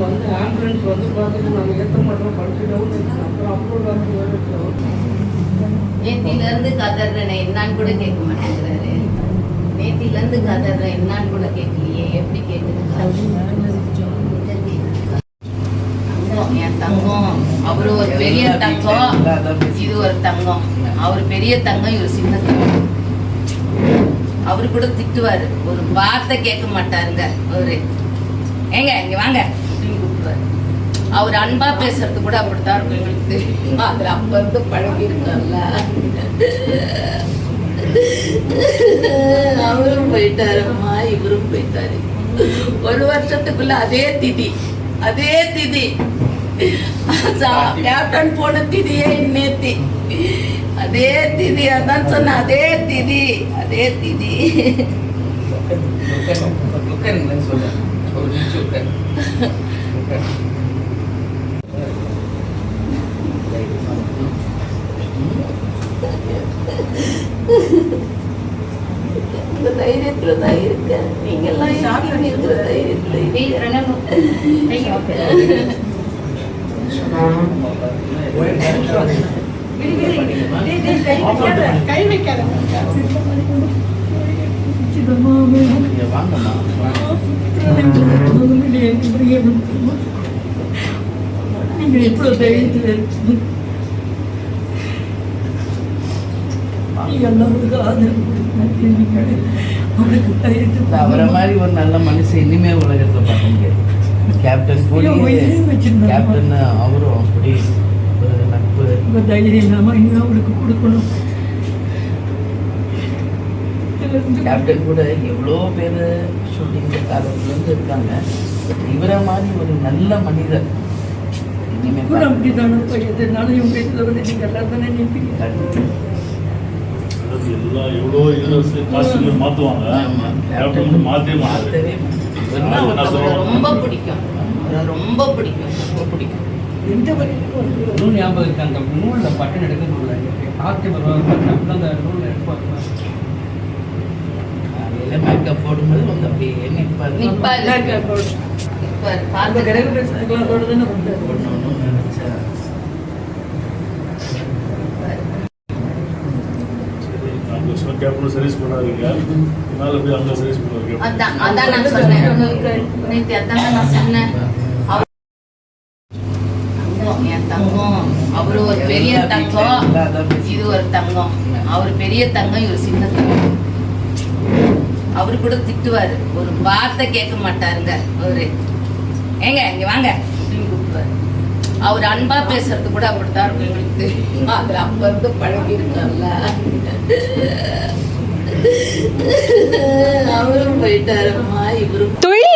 இப்போ வந்து ஆம்புலன்ஸ் வந்து பார்த்தீங்கன்னா நாங்கள் ஏற்ற மாட்டோம் படுத்து டவுன் இருக்குது அப்புறம் அப்ரூவல் ஆகி வேறு நேத்திலேருந்து கதறேன் என்னான்னு கூட கேட்க மாட்டேங்கிறாரு. நேத்திலேருந்து கதறேன் என்னான்னு கூட கேட்கலையே. எப்படி கேட்குது? என் தங்கம். அவரு ஒரு பெரிய தங்கம். இது ஒரு தங்கம். அவரு பெரிய தங்கம் இவர் சின்ன தங்கம். அவரு கூட திட்டுவாரு. ஒரு வார்த்தை கேட்க மாட்டாருங்க அவரு. ஏங்க இங்க வாங்க. அப்படின்னு கொடுத்தாரு அவர் அன்பா பேசுறது கூட அப்படித்தான் இருக்கும் எங்களுக்கு தெரியும். அதுல அப்ப இருந்து பழகி இருக்கல அவரும் போயிட்டாரும்மா இவரும் போயிட்டாரு. ஒரு வருஷத்துக்குள்ள அதே திதி அதே திதி. கேப்டன் போன திதியே நேத்தி அதே திதி அதான் சொன்ன அதே திதி அதே திதி. உட்காருங்களேன் ஒரு நிமிஷம் உட்காரு. இந்த தைரியத்துல தான் இருக்கேன் நீங்க எல்லாம் இருக்கிற தைரியத்துல கை வைக்காத இங்க வாங்கம்மா வாங்க. நீங்கள் எவ்வளோ தைரியத்தில் இருக்கு அவரை மாதிரி ஒரு நல்ல மனுஷன் இனிமே உலகத்துல பார்க்க முடியாது. கேப்டன் கூட ஐயோ, உயிரே வச்சிருந்தாரு. கேப்டன் அவரும் அப்படி ஒரு நட்பு. உங்கள் தைரியம் நாம இன்னும் அவனுக்கு கொடுக்கணும். கேப்டன் கூட எவ்வளோ பேர் ஷூட்டிங் காலத்துலேருந்து இருக்காங்க. இவரை மாதிரி ஒரு நல்ல மனிதர் இனிமே கூட பார்க்க அப்படிதானே எதுனாலும் இவங்க இதில் வந்து நீங்கள் எல்லாம் தானே நினைப்பீங்க கண்டிப்பா. அதாவது எல்லா எவ்வளோ இது காஸ்டியூம் மாற்றுவாங்க ஆமா. கேப்டன் மட்டும் அவரை சொல்லுவாங்க? ரொம்ப பிடிக்கும். ரொம்ப பிடிக்கும். ரொம்ப பிடிக்கும். எந்த வரைக்கும் வந்து இன்னும் ஞாபகம் இருக்கு? அந்த நூலில் பட்டன் எடுக்க முடியல பார்த்து வருவாங்க அந்த நூலில் எடுப்பாங்க. காலையில மேக்கப் போடும்போது வந்து அப்படியே நிற்பாரு நிப்பாரு. நிப்பாரு. அந்த கேப்டன் சர்வீஸ் பண்ணாதீங்க. அதனால போய் அங்க சர்வீஸ் பண்ணுவாங்க. அதான் அதான் நான் சொன்னேன். நேத்து அதான் நான் சொன்னேன். தங்கம் என் தங்கம். அவரு ஒரு பெரிய தங்கம். இது ஒரு தங்கம். அவர் பெரிய தங்கம் இவர் சின்ன தங்கம். அவரு கூட திட்டுவாரு. ஒரு வார்த்தை கேட்க மாட்டாருங்க. அவரு. ஏங்க இங்க வாங்க. அவர் அன்பா பேசுறது கூட அப்படித்தான் இருக்கும் எங்களுக்கு தெரியும். அதுல அப்ப இருந்து பழகி இருக்கல அவரும் போயிட்டாருமா இவரும்